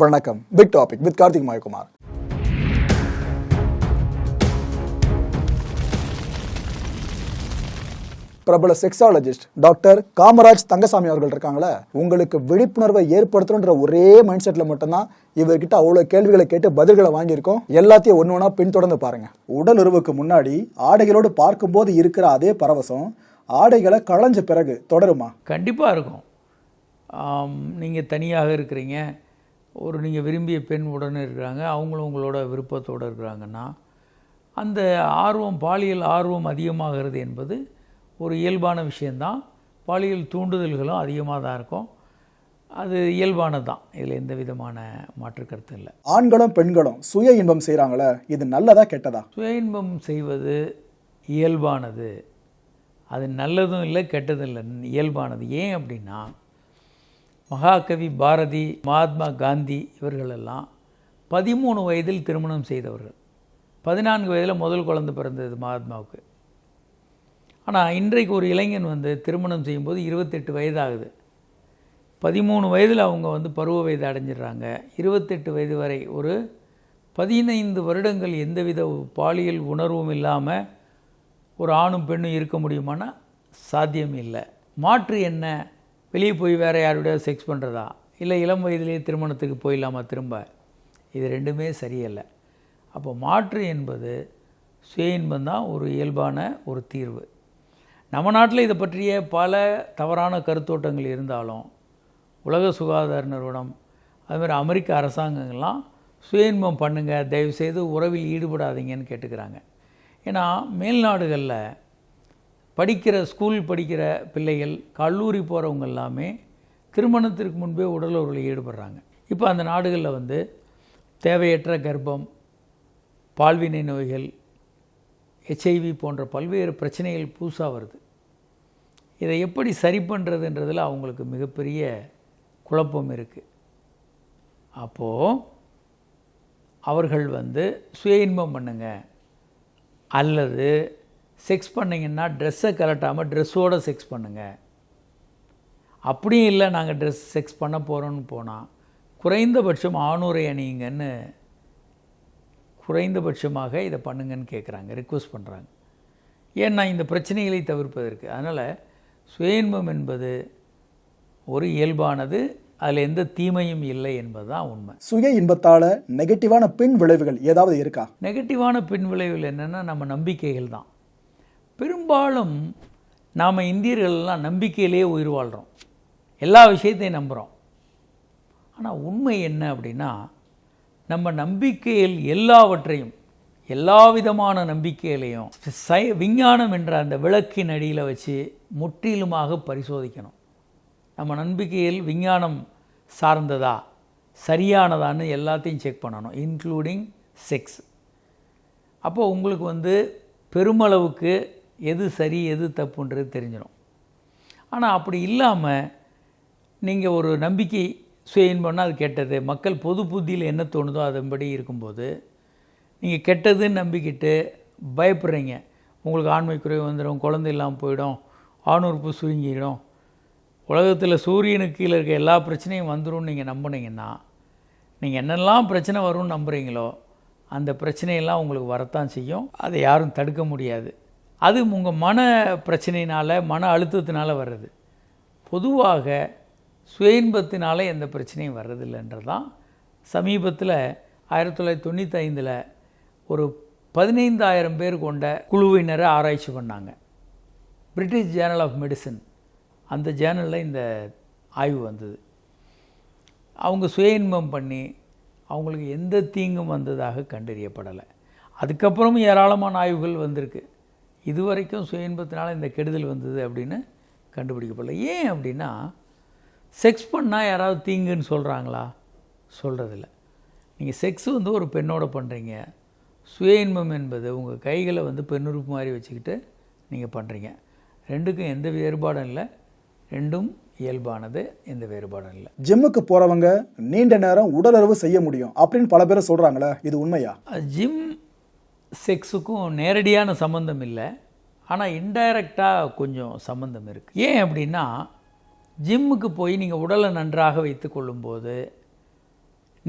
வணக்கம். Big topic with Karthik Mayakumar. பிரபல sexologist doctor Kamaraj Thangasamy அவர்கள் இருக்காங்களே உங்களுக்கு விழிப்புணர்வை ஏற்படுத்தணுன்ற ஒரே மைண்ட் செட்ல மட்டும்தான் இவர்கிட்ட அவ்வளவு கேள்விகளை கேட்டு பதில்களை வாங்கியிருக்கோம். எல்லாத்தையும் ஒன்று ஒன்றா பின்தொடர்ந்து பாருங்க. உடல் உறவுக்கு முன்னாடி ஆடைகளோடு பார்க்கும்போது இருக்கிற அதே பரவசம் ஆடைகளை களைஞ்ச பிறகு தொடருமா? கண்டிப்பாக இருக்கும். நீங்கள் தனியாக இருக்கிறீங்க. ஒரு நீங்கள் விரும்பிய பெண் உடனே இருக்கிறாங்க அவங்களும் உங்களோட விருப்பத்தோடு இருக்கிறாங்கன்னா அந்த ஆர்வம் பாலியல் ஆர்வம் அதிகமாகிறது என்பது ஒரு இயல்பான விஷயந்தான் பாலியல் தூண்டுதல்களும் அதிகமாக தான் இருக்கும். அது இயல்பானது தான் இதில் எந்த விதமான மாற்று கருத்து இல்லை. ஆண்களும் பெண்களும் சுய இன்பம் செய்கிறாங்களே இது நல்லதா கெட்டதா? சுய இன்பம் செய்வது இயல்பானது. அது நல்லதும் இல்லை கெட்டதும் இல்லை இயல்பானது. ஏன் அப்படின்னா மகாகவி பாரதி மகாத்மா காந்தி இவர்களெல்லாம் பதிமூணு வயதில் திருமணம் செய்தவர்கள். பதினான்கு வயதில் முதல் குழந்தை பிறந்தது மகாத்மாவுக்கு. ஆனால் இன்றைக்கு ஒரு இளைஞன் வந்து திருமணம் செய்யும்போது இருபத்தெட்டு வயதாகுது. பதிமூணு வயதில் அவங்க வந்து பருவ வயது அடைஞ்சிடுறாங்க. இருபத்தெட்டு வயது வரை ஒரு பதினைந்து வருடங்கள் எந்தவித பாலியல் உணர்வும் இல்லாமல் ஒரு ஆணும் பெண்ணும் இருக்க முடியுமானா? சாத்தியம் இல்லை. மாற்று என்ன? வெளியே போய் வேறு யாருடைய செக்ஸ் பண்ணுறதா இல்லை இளம் வயதிலேயே திருமணத்துக்கு போயிடலாமா திரும்ப? இது ரெண்டுமே சரியில்லை. அப்போ மாற்று என்பது சுய இன்பம் தான் ஒரு இயல்பான ஒரு தீர்வு. நம்ம நாட்டில் இதை பற்றிய பல தவறான கருத்தோட்டங்கள் இருந்தாலும் உலக சுகாதார நிறுவனம் அதுமாதிரி அமெரிக்க அரசாங்கங்கள்லாம் சுய இன்பம் பண்ணுங்கள் தயவுசெய்து உறவில் ஈடுபடாதீங்கன்னு கேட்டுக்கிறாங்க. ஏன்னா மேல்நாடுகளில் படிக்கிற ஸ்கூல் படிக்கிற பிள்ளைகள் கல்லூரி போகிறவங்க எல்லாமே திருமணத்திற்கு முன்பே உடலுறவில் ஈடுபடுறாங்க. இப்போ அந்த நாடுகளில் வந்து தேவையற்ற கர்ப்பம் பால்வினை நோய்கள் ஹெச்ஐவி போன்ற பல்வேறு பிரச்சனைகள் புதுசாக வருது. இதை எப்படி சரி பண்ணுறதுன்றதில் அவங்களுக்கு மிகப்பெரிய குழப்பம் இருக்குது அப்போது அவர்கள் வந்து சுய இன்பம் பண்ணுங்க. அல்லது செக்ஸ் பண்ணிங்கன்னா ட்ரெஸ்ஸை கலட்டாமல் ட்ரெஸ்ஸோடு செக்ஸ் பண்ணுங்கள் அப்படியும் இல்லை நாங்கள் ட்ரெஸ் செக்ஸ் பண்ண போகிறோன்னு போனால் குறைந்தபட்சம் ஆணுரை அணியுங்கன்னு குறைந்தபட்சமாக இதை பண்ணுங்கன்னு கேட்குறாங்க ரிக்வஸ்ட் பண்ணுறாங்க ஏன்னா இந்த பிரச்சனைகளை தவிர்ப்பதற்கு. அதனால் சுய இன்பம் என்பது ஒரு இயல்பானது அதில் எந்த தீமையும் இல்லை என்பது தான் உண்மை. சுய இன்பத்தால நெகட்டிவான பின் விளைவுகள் ஏதாவது இருக்கா? நெகட்டிவான பின் விளைவுகள் என்னென்னா நம்ம நம்பிக்கைகள் தான். பெரும்பாலும் நாம் இந்தியர்கள்லாம் நம்பிக்கையிலேயே உயிர் வாழ்கிறோம் எல்லா விஷயத்தையும் நம்புகிறோம் ஆனால் உண்மை என்ன அப்படின்னா நம்ம நம்பிக்கையில் எல்லாவற்றையும் எல்லா விதமான நம்பிக்கையிலையும் சை விஞ்ஞானம் என்ற அந்த விளக்கின் அடியில் வச்சு முற்றிலுமாக பரிசோதிக்கணும். நம்ம நம்பிக்கையில் விஞ்ஞானம் சார்ந்ததா சரியானதான்னு எல்லாத்தையும் செக் பண்ணணும் இன்க்ளூடிங் செக்ஸ். அப்போ உங்களுக்கு வந்து பெருமளவுக்கு எது சரி எது தப்புன்றது தெரிஞ்சிடும் ஆனால் அப்படி இல்லாமல் நீங்கள் ஒரு நம்பிக்கை சுய பண்ணால் அது கெட்டது. மக்கள் பொது புத்தியில் என்ன தோணுதோ அதன்படி இருக்கும்போது நீங்கள் கெட்டதுன்னு நம்பிக்கிட்டு பயப்படுறீங்க. உங்களுக்கு ஆண்மை குறைவு வந்துடும் குழந்தை இல்லாமல் போயிடும் ஆணுறுப்பு சுருங்கிடும். உலகத்தில் சூரியனுக்கு கீழே இருக்க எல்லா பிரச்சனையும் வந்துடும் நீங்கள் நம்புனீங்கன்னா நீங்கள் என்னெல்லாம் பிரச்சனை வரும்னு நம்புகிறீங்களோ அந்த பிரச்சனையெல்லாம் உங்களுக்கு வரத்தான் செய்யும். அதை யாரும் தடுக்க முடியாது. அது உங்கள் மன பிரச்சனையினால் மன அழுத்தத்தினால் வர்றது. பொதுவாக சுயன்பத்தினால் எந்த பிரச்சனையும் வர்றதில்லைன்றது தான் சமீபத்தில் ஆயிரத்தி தொள்ளாயிரத்தி தொண்ணூற்றி ஐந்தில் ஒரு பதினைந்தாயிரம் பேர் கொண்ட குழுவினரை ஆராய்ச்சி பண்ணாங்க. பிரிட்டிஷ் ஜேர்னல் ஆஃப் மெடிசன் அந்த ஜேர்னலில் இந்த ஆய்வு வந்தது. அவங்க சுய இன்பம் பண்ணி அவங்களுக்கு எந்த தீங்கும் வந்ததாக கண்டறியப்படலை. அதுக்கப்புறமும் ஏராளமான ஆய்வுகள் வந்திருக்கு. இதுவரைக்கும் சுய இன்பத்தினால இந்த கெடுதல் வந்தது அப்படின்னு கண்டுபிடிக்கப்படல. ஏன் அப்படின்னா செக்ஸ் பண்ணால் யாராவது தீங்குன்னு சொல்கிறாங்களா சொல்கிறதில்ல நீங்கள் செக்ஸ் வந்து ஒரு பெண்ணோட பண்ணுறீங்க சுய இன்பம் என்பது உங்கள் கைகளை வந்து பெண்ணுறுப்பு மாதிரி வச்சுக்கிட்டு நீங்கள் பண்ணுறீங்க ரெண்டுக்கும் எந்த வேறுபாடும் இல்லை. ரெண்டும் இயல்பானது எந்த வேறுபாடும் இல்லை. ஜிம்முக்கு போறவங்க நீண்ட நேரம் உடலுறவு செய்ய முடியும் அப்படின்னு பல பேர் சொல்றாங்களே இது உண்மையா? ஜிம் செக்ஸுக்கும் நேரடியான சம்மந்தம் இல்லை. ஆனால் இன்டைரக்டாக கொஞ்சம் சம்மந்தம் இருக்குது ஏன் அப்படின்னா ஜிம்முக்கு போய் நீங்கள் உடலை நன்றாக வைத்து கொள்ளும்போது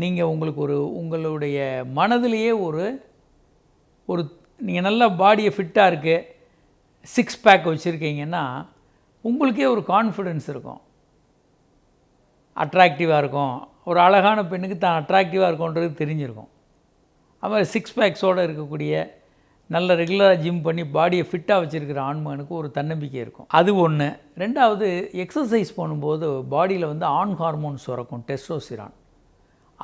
நீங்கள் உங்களுக்கு ஒரு உங்களுடைய மனதிலேயே ஒரு ஒரு நீங்கள் நல்லா பாடியை ஃபிட்டாக இருக்குது சிக்ஸ் பேக் வச்சுருக்கீங்கன்னா உங்களுக்கே ஒரு கான்ஃபிடென்ஸ் இருக்கும். அட்ராக்டிவாக இருக்கும். ஒரு அழகான பெண்ணுக்கு தான் அட்ராக்டிவாக இருக்கும்ன்றது தெரிஞ்சிருக்கும். அதுமாதிரி சிக்ஸ் பேக்ஸோடு இருக்கக்கூடிய நல்ல ரெகுலராக ஜிம் பண்ணி பாடியை ஃபிட்டாக வச்சுருக்கிற ஆண்மகனுக்கு ஒரு தன்னம்பிக்கை இருக்கும். அது ஒன்று ரெண்டாவது எக்ஸசைஸ் பண்ணும்போது பாடியில் வந்து ஆண் ஹார்மோன் சுரக்கும் டெஸ்டோசிரான்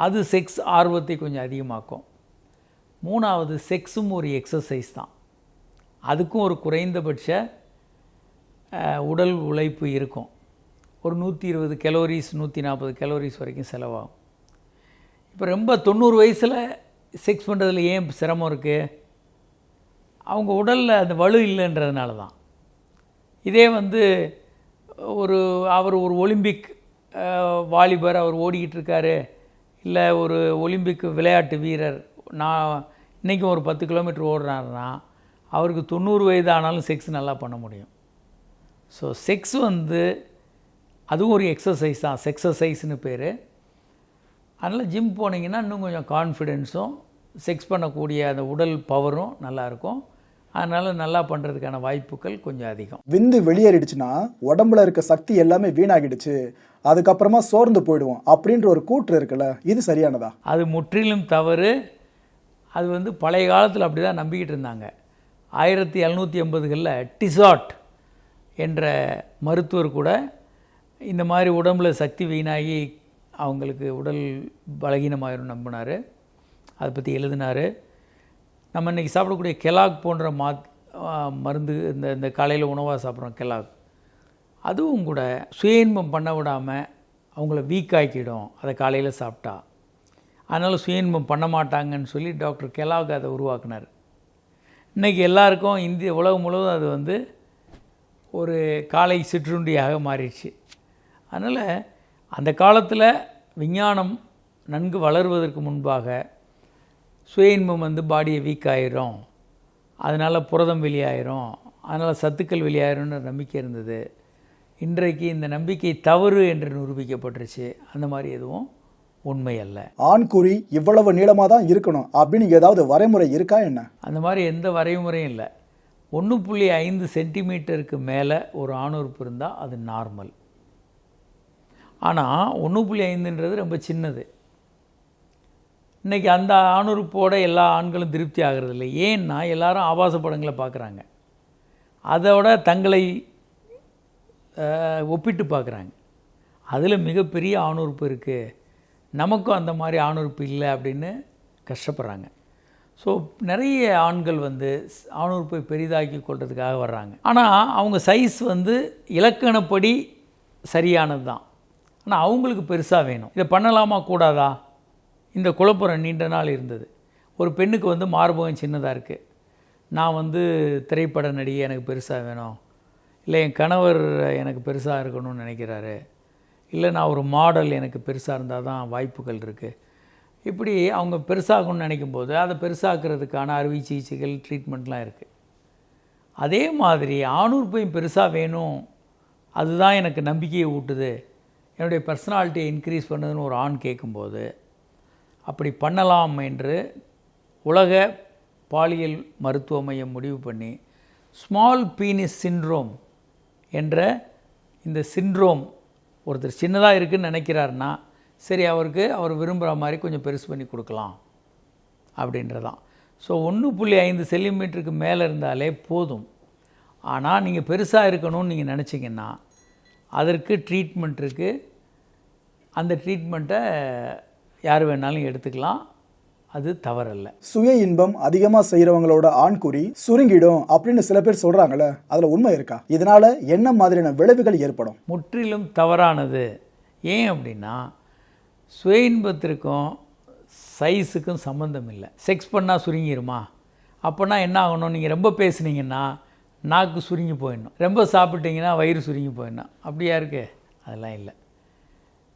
அது செக்ஸ் ஆர்வத்தை கொஞ்சம் அதிகமாக்கும். மூணாவது செக்ஸும் ஒரு எக்ஸசைஸ் தான். அதுக்கும் ஒரு குறைந்தபட்ச உடல் உழைப்பு இருக்கும். ஒரு நூற்றி இருபது கலோரிஸ் நூற்றி நாற்பது கலோரிஸ் வரைக்கும் செலவாகும். இப்போ ரொம்ப தொண்ணூறு வயசில் செக்ஸ் பண்ணுறதுல ஏன் சிரமம் இருக்குது அவங்க உடலில் அந்த வலு இல்லைன்றதுனால தான். இதே வந்து ஒரு அவர் ஒரு ஒலிம்பிக் வாலிபர் அவர் ஓடிக்கிட்டு இருக்காரு. இல்லை ஒரு ஒலிம்பிக் விளையாட்டு வீரர் நான் இன்றைக்கும் ஒரு பத்து கிலோமீட்டர் ஓடுறாருன்னா அவருக்கு தொண்ணூறு வயது ஆனாலும் செக்ஸ் நல்லா பண்ண முடியும். ஸோ செக்ஸ் வந்து அதுவும் ஒரு எக்ஸசைஸ் தான். செக்ஸசைஸ்னு பேர். அதனால் ஜிம் போனீங்கன்னா இன்னும் கொஞ்சம் கான்ஃபிடென்ஸும் செக்ஸ் பண்ணக்கூடிய அந்த உடல் பவரும் நல்லாயிருக்கும். அதனால் நல்லா பண்ணுறதுக்கான வாய்ப்புகள் கொஞ்சம் அதிகம். விந்து வெளியேறிடுச்சுன்னா உடம்புல இருக்க சக்தி எல்லாமே வீணாகிடுச்சு. அதுக்கப்புறமா சோர்ந்து போயிடுவோம் அப்படின்ற ஒரு கூற்று இருக்குல்ல இது சரியானதா? அது முற்றிலும் தவறு. அது வந்து பழைய காலத்தில் அப்படி தான் நம்பிக்கிட்டு இருந்தாங்க. ஆயிரத்தி எழுநூற்றி எண்பதுகளில் டிசாட் என்ற மருத்துவர் கூட இந்த மாதிரி உடம்புல சக்தி வீணாகி அவங்களுக்கு உடல் பலகீனமாயிரும் நம்பினார். அதை பற்றி எழுதினார். நம்ம இன்றைக்கி சாப்பிடக்கூடிய கெலாக் போன்ற மா மருந்து இந்த இந்த காலையில் உணவாக சாப்பிட்றோம் கெலாக். அதுவும் கூட சுய இன்பம் பண்ண விடாமல் அவங்கள வீக் ஆக்கிடும். அதை காலையில் சாப்பிட்டா. அதனால் சுய இன்பம் பண்ண மாட்டாங்கன்னு சொல்லி டாக்டர் கெலாக் அதை உருவாக்குனார். இன்றைக்கி எல்லாருக்கும் இந்திய உலகம் முழுவதும் அது வந்து ஒரு காலை சிற்றுண்டியாக மாறிடுச்சு. அதனால் அந்த காலத்தில் விஞ்ஞானம் நன்கு வளருவதற்கு முன்பாக சுய இன்பம் வந்து பாடியை வீக் ஆயிரும். அதனால் புரதம் வெளியாயிரும். அதனால் சத்துக்கள் வெளியாயிரும்னு நம்பிக்கை இருந்தது. இன்றைக்கு இந்த நம்பிக்கை தவறு என்று நிரூபிக்கப்பட்டுருச்சு. அந்த மாதிரி எதுவும் உண்மை அல்ல. ஆண்குறி இவ்வளவு நீளமா தான் இருக்கணும் அப்படின்னு ஏதாவது வரைமுறை இருக்கா என்ன? அந்த மாதிரி எந்த வரைமுறையும் இல்லை. ஒன்று புள்ளி ஐந்து சென்டிமீட்டருக்கு மேலே ஒரு ஆணுறுப்பு இருந்தால் அது நார்மல். ஆனால் ஒன்று புள்ளி ஐந்துன்றது ரொம்ப சின்னது. இன்றைக்கி அந்த ஆணுறுப்போட எல்லா ஆண்களும் திருப்தி ஆகிறது இல்லை ஏன்னா எல்லாரும் ஆபாச படங்களை பார்க்குறாங்க. அதோட தங்களை ஒப்பிட்டு பார்க்குறாங்க. அதில் மிகப்பெரிய ஆணுறுப்பு இருக்குது நமக்கும் அந்த மாதிரி ஆணுறுப்பு இல்லை அப்படின்னு கஷ்டப்படுறாங்க. ஸோ நிறைய ஆண்கள் வந்து ஆணுறுப்பை பெரிதாக்கி கொள்றதுக்காக வர்றாங்க. ஆனால் அவங்க சைஸ் வந்து இலக்கணப்படி சரியானது தான் ஆனால் அவங்களுக்கு பெருசாக வேணும். இதை பண்ணலாமா கூடாதா? இந்த குழப்பம் நீண்ட நாள் இருந்தது. ஒரு பெண்ணுக்கு வந்து மார்பகம் சின்னதாக இருக்குது நான் வந்து திரைப்பட நடிகை எனக்கு பெருசாக வேணும். இல்லை என் கணவர் எனக்கு பெருசாக இருக்கணும்னு நினைக்கிறாரு. இல்லை நான் ஒரு மாடல் எனக்கு பெருசாக இருந்தால் தான் வாய்ப்புகள் இருக்குது இப்படி அவங்க பெருசாகணும்னு நினைக்கும் போது அதை பெருசாக்குறதுக்கான அறுவை சிகிச்சைகள் ட்ரீட்மெண்ட்லாம் இருக்குது அதே மாதிரி ஆணூர் பையன் பெருசாக வேணும். அதுதான் எனக்கு நம்பிக்கையை ஊட்டுது. என்னுடைய பர்சனாலிட்டியை இன்க்ரீஸ் பண்ணுதுன்னு ஒரு ஆண் கேட்கும்போது அப்படி பண்ணலாம் என்று உலக பாலியல் மருத்துவ மையம் முடிவு பண்ணி ஸ்மால் பீனிஸ் சிண்ட்ரோம் என்ற இந்த சிண்ட்ரோம் ஒருத்தர் சின்னதாக இருக்குன்னு நினைக்கிறாருன்னா சரி அவருக்கு அவர் விரும்புகிற மாதிரி கொஞ்சம் பெருசு பண்ணி கொடுக்கலாம் அப்படின்றதான். ஸோ ஒன்று புள்ளி ஐந்து சென்டிமீட்டருக்கு மேலே இருந்தாலே போதும். ஆனால் நீங்கள் பெருசாக இருக்கணும்னு நீங்கள் நினச்சிங்கன்னா அதற்கு ட்ரீட்மெண்ட் இருக்குது அந்த ட்ரீட்மெண்ட்டை யார் வேணாலும் எடுத்துக்கலாம். அது தவறல்ல. சுய இன்பம் அதிகமா செய்யறவங்களோட ஆண்குறி சுருங்கிடும் அப்படின்னு சில பேர் சொல்றாங்கல்ல அதுல உண்மை இருக்கா? இதனால என்ன மாதிரியான விளைவுகள் ஏற்படும்? முற்றிலும் தவறானது. ஏன் அப்படின்னா சுய இன்பத்திற்கும் சைஸுக்கும் சம்மந்தம் இல்லை. செக்ஸ் பண்ணால் சுருங்கிருமா? அப்போனா என்ன ஆகணும்? நீங்கள் ரொம்ப பேசுனீங்கன்னா நாக்கு சுருங்கி போயிடணும். ரொம்ப சாப்பிட்டீங்கன்னா வயிறு சுருங்கி போயிடணும். அப்படியா இருக்கு? அதெல்லாம் இல்லை.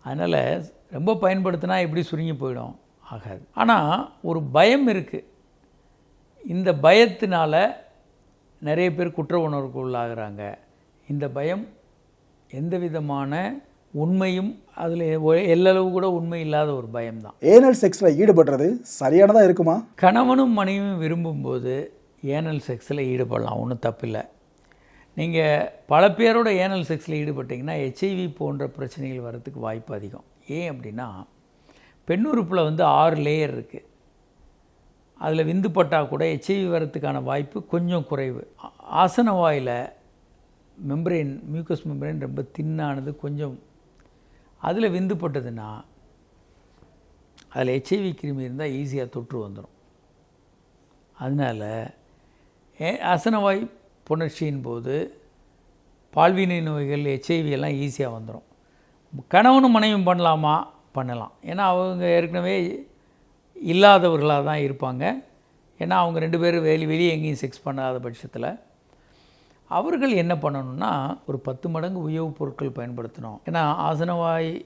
அதனால் ரொம்ப பயன்படுத்தினா எப்படி சுருங்கி போயிடும். ஆகாது. ஆனால் ஒரு பயம் இருக்குது இந்த பயத்தினால நிறைய பேர் குற்ற உணர்வுக்கு உள்ளாகிறாங்க. இந்த பயம் எந்த விதமான உண்மையும் அதில் எல்லளவு கூட உண்மை இல்லாத ஒரு பயம்தான். ஏனல் செக்ஸில் ஈடுபடுறது சரியானதாக இருக்குமா? கணவனும் மனைவியும் விரும்பும்போது ஏனல் செக்ஸில் ஈடுபடலாம் ஒன்றும் தப்பில்லை. நீங்கள் பல பேரோட ஏனல் செக்ஸில் ஈடுபட்டிங்கன்னா ஹெச்ஐவி போன்ற பிரச்சனைகள் வரத்துக்கு வாய்ப்பு அதிகம். ஏன் அப்படின்னா பெண்ணுறுப்பில் வந்து ஆறு லேயர் இருக்குது அதில் விந்து பட்டால் கூட ஹெச்ஐவி வரத்துக்கான வாய்ப்பு கொஞ்சம் குறைவு. ஆசன வாயில் மெம்பரேன் மியூக்கஸ் மெம்பரேன் ரொம்ப தின்னானது கொஞ்சம். அதில் விந்து பட்டதுன்னா அதில் ஹெச்ஐவி கிருமி இருந்தால் ஈஸியாக தொற்று வந்துடும் அதனால் அசனவாய் புணர்ச்சியின் போது பால்வினை நோய்கள் ஹெச்ஐவி எல்லாம் ஈஸியாக வந்துடும் கணவனும் மனைவியும் பண்ணலாமா? பண்ணலாம். ஏன்னா அவங்க ஏற்கனவே இல்லாதவர்களாக தான் இருப்பாங்க. ஏன்னா அவங்க ரெண்டு பேரும் வெளி வெளியே எங்கேயும் செக்ஸ் பண்ணாத பட்சத்தில். அவர்கள் என்ன பண்ணணும்னா ஒரு பத்து மடங்கு உயவுப் பொருட்கள் பயன்படுத்தணும். ஏன்னா ஆசனவாய்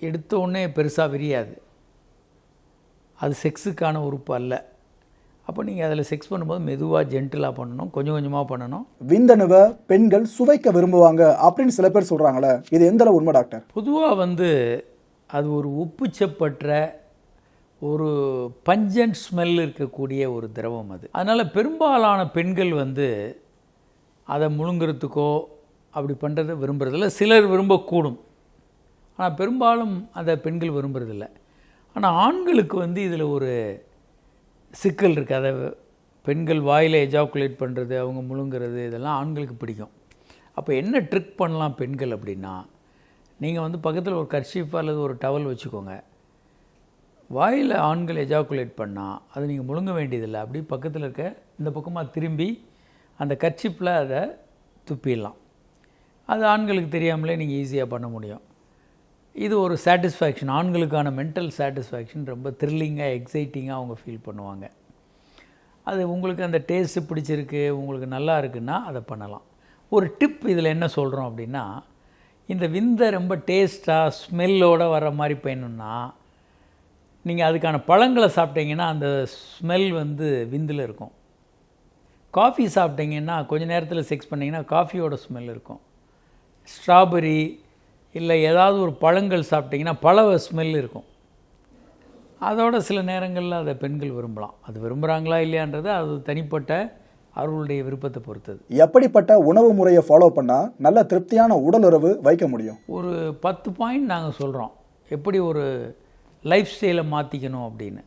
எடுத்த உடனே பெருசாக விரியாது. அது செக்ஸுக்கான உறுப்பு அல்ல. அப்போ நீங்கள் அதில் செக்ஸ் பண்ணும்போது மெதுவாக ஜென்டிலாக பண்ணணும். கொஞ்சம் கொஞ்சமாக பண்ணணும். விந்தணுவை பெண்கள் சுவைக்க விரும்புவாங்க அப்படின்னு சில பேர் சொல்கிறாங்களே இது எந்த உண்மை டாக்டர்? பொதுவாக வந்து அது ஒரு உப்புச்சப்பற்ற ஒரு பஞ்சன்ட் ஸ்மெல் இருக்கக்கூடிய ஒரு திரவம் அது. அதனால் பெரும்பாலான பெண்கள் வந்து அதை முழுங்குறதுக்கோ அப்படி பண்ணுறதை விரும்புறதில்ல. சிலர் விரும்பக்கூடும். ஆனால் பெரும்பாலும் அதை பெண்கள் விரும்புறதில்ல. ஆனால் ஆண்களுக்கு வந்து இதில் ஒரு சிக்கல் இருக்குது அதை பெண்கள் வாயில் எஜாக்குலேட் பண்ணுறது அவங்க முழுங்கிறது இதெல்லாம் ஆண்களுக்கு பிடிக்கும். அப்போ என்ன ட்ரிக் பண்ணலாம் பெண்கள் அப்படின்னா நீங்கள் வந்து பக்கத்தில் ஒரு கர்ஷீஃப் அல்லது ஒரு டவல் வச்சுக்கோங்க. வாயில் ஆண்கள் எஜாக்குலேட் பண்ணால் அது நீங்கள் முழுங்க வேண்டியதில்லை. அப்படி பக்கத்தில் இருக்க இந்த பக்கமாக திரும்பி அந்த கர்ச்சிப்பில் அதை துப்பிடலாம். அது ஆண்களுக்கு தெரியாமலே நீங்கள் ஈஸியாக பண்ண முடியும். இது ஒரு சாட்டிஸ்ஃபேக்ஷன் ஆண்களுக்கான மென்டல் சாட்டிஸ்ஃபேக்ஷன் ரொம்ப த்ரில்லிங்காக எக்ஸைட்டிங்காக அவங்க ஃபீல் பண்ணுவாங்க. அது உங்களுக்கு அந்த டேஸ்ட்டு பிடிச்சிருக்கு உங்களுக்கு நல்லா இருக்குன்னா அதை பண்ணலாம். ஒரு டிப் இதில் என்ன சொல்கிறோம் அப்படின்னா இந்த விந்தை ரொம்ப டேஸ்ட்டாக ஸ்மெல்லோடு வர மாதிரி பயணும்னா நீங்கள் அதுக்கான பழங்களை சாப்பிட்டீங்கன்னா அந்த ஸ்மெல் வந்து விந்தில் இருக்கும். காஃபி சாப்பிட்டீங்கன்னா கொஞ்ச நேரத்தில் செக்ஸ் பண்ணிங்கன்னா காஃபியோட ஸ்மெல் இருக்கும். ஸ்ட்ராபெரி இல்லை ஏதாவது ஒரு பழங்கள் சாப்பிட்டிங்கன்னா பழ ஸ்மெல் இருக்கும். அதோட சில நேரங்களில் அதை பெண்கள் விரும்பலாம். அது விரும்புகிறாங்களா இல்லையான்றது அது தனிப்பட்ட அவர்களுடைய விருப்பத்தை பொறுத்தது. எப்படிப்பட்ட உணவு முறையை ஃபாலோ பண்ணால் நல்ல திருப்தியான உடலுறவு வைக்க முடியும்? ஒரு பத்து பாயிண்ட் நாங்கள் சொல்கிறோம் எப்படி ஒரு லைஃப் ஸ்டைலை மாற்றிக்கணும் அப்படின்னு.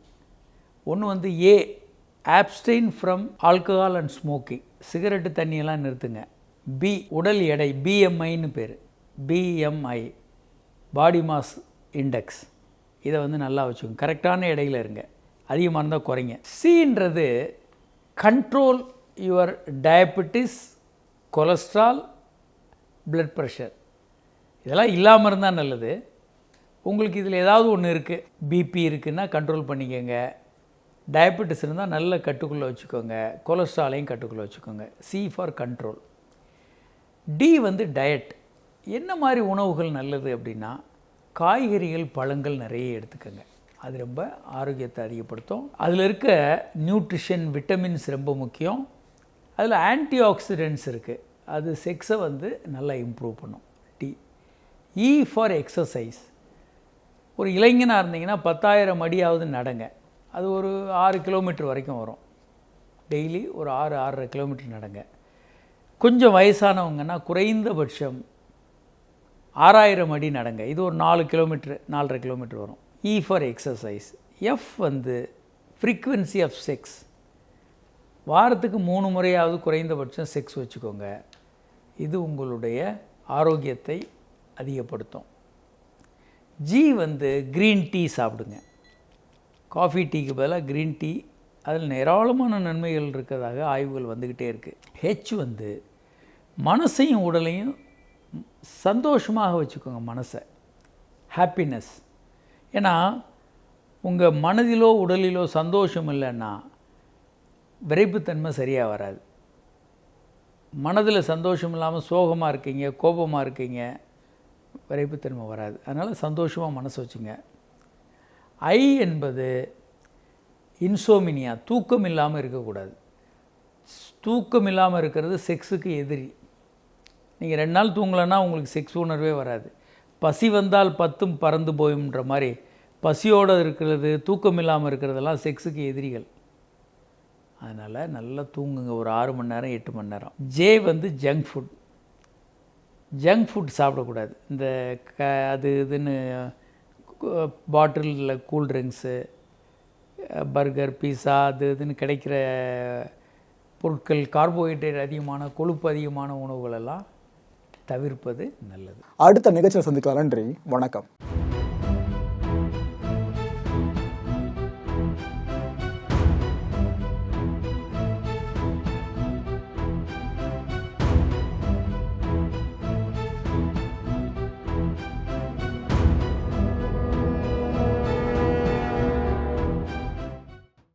ஒன்று வந்து A abstain from alcohol and smoking cigarette தண்ணியெல்லாம் நிறுத்துங்க. பி உடல் எடை பிஎம்ஐன்னு பேர். பிஎம்ஐ பாடி மாஸ் இண்டெக்ஸ் இதை வந்து நல்லா வச்சுக்கோங்க. கரெக்டான இடையில இருங்க. அதிகமாக இருந்தால் குறைங்க. சின்றது control your diabetes cholesterol blood pressure இதெல்லாம் இல்லாமல் இருந்தால் நல்லது. உங்களுக்கு இதில் ஏதாவது ஒன்று இருக்குது பிபி இருக்குன்னா கண்ட்ரோல் பண்ணிக்கோங்க. டயபெட்டிஸ் இருந்தால் நல்ல கட்டுக்குள்ளே வச்சுக்கோங்க. கொலஸ்ட்ராலையும் கட்டுக்குள்ளே வச்சுக்கோங்க. சி ஃபார் கண்ட்ரோல் டி வந்து டயட் என்ன மாதிரி உணவுகள் நல்லது அப்படின்னா காய்கறிகள் பழங்கள் நிறைய எடுத்துக்கோங்க. அது ரொம்ப ஆரோக்கியத்தை அதிகப்படுத்தும். அதில் இருக்க நியூட்ரிஷன் விட்டமின்ஸ் ரொம்ப முக்கியம். அதில் ஆன்டி ஆக்சிடென்ட்ஸ் இருக்குது அது செக்ஸை வந்து நல்லா இம்ப்ரூவ் பண்ணும். டி இ ஃபார் எக்ஸசைஸ் ஒரு இளைஞனாக இருந்தீங்கன்னா பத்தாயிரம் அடியாவது நடங்க. அது ஒரு ஆறு கிலோமீட்டர் வரைக்கும் வரும். டெய்லி ஒரு ஆறு ஆறரை கிலோமீட்டர் நடங்க. கொஞ்சம் வயசானவங்கன்னா குறைந்தபட்சம் ஆறாயிரம் அடி நடங்க. இது ஒரு நாலு கிலோமீட்ரு நாலரை கிலோமீட்டர் வரும். இ ஃபார் எக்ஸசைஸ் எஃப் வந்து ஃப்ரீக்குவென்சி ஆஃப் செக்ஸ் வாரத்துக்கு மூணு முறையாவது குறைந்தபட்சம் செக்ஸ் வச்சுக்கோங்க. இது உங்களுடைய ஆரோக்கியத்தை அதிகப்படுத்தும். ஜி வந்து க்ரீன் டீ சாப்பிடுங்க. காஃபி டீக்கு பதிலாக க்ரீன் டீ அதில் ஏராளமான நன்மைகள் இருக்கிறதாக ஆய்வுகள் வந்துக்கிட்டே இருக்குது ஹெச் வந்து மனசையும் உடலையும் சந்தோஷமாக வச்சுக்கோங்க மனசை. ஹாப்பினஸ் ஏன்னா உங்கள் மனதிலோ உடலிலோ சந்தோஷம் இல்லைன்னா விரைப்புத்தன்மை சரியாக வராது. மனதில் சந்தோஷம் இல்லாமல் சோகமாக இருக்கீங்க கோபமாக இருக்கீங்க விரைப்புத்தன்மை வராது. அதனால் சந்தோஷமாக மனசு வச்சுங்க. ஐ என்பது இன்சோமினியா தூக்கம் இல்லாமல் இருக்கக்கூடாது. தூக்கம் இல்லாமல் இருக்கிறது செக்ஸுக்கு எதிரி. நீங்கள் ரெண்டு நாள் தூங்கலைன்னா உங்களுக்கு செக்ஸ் உணர்வே வராது. பசி வந்தால் பத்தும் பறந்து போயும்ன்ற மாதிரி பசியோடு இருக்கிறது தூக்கம் இல்லாமல் இருக்கிறதெல்லாம் செக்ஸுக்கு எதிரிகள். அதனால் நல்லா தூங்குங்க. ஒரு ஆறு மணி நேரம் எட்டு மணி நேரம். ஜே வந்து ஜங்க் ஃபுட் ஜங்க் ஃபுட் சாப்பிடக்கூடாது. இந்த க அது இதுன்னு பாட்டிலில் கூல் ட்ரிங்க்ஸு பர்கர் பீஸா அது இதுன்னு கிடைக்கிற பொருட்கள் கார்போஹைட்ரேட் அதிகமான கொழுப்பு அதிகமான உணவுகளெல்லாம் தவிர்ப்பது நல்லது. அடுத்த நிகழ்ச்சியில் சந்திக்கலாம். நன்றி. வணக்கம்.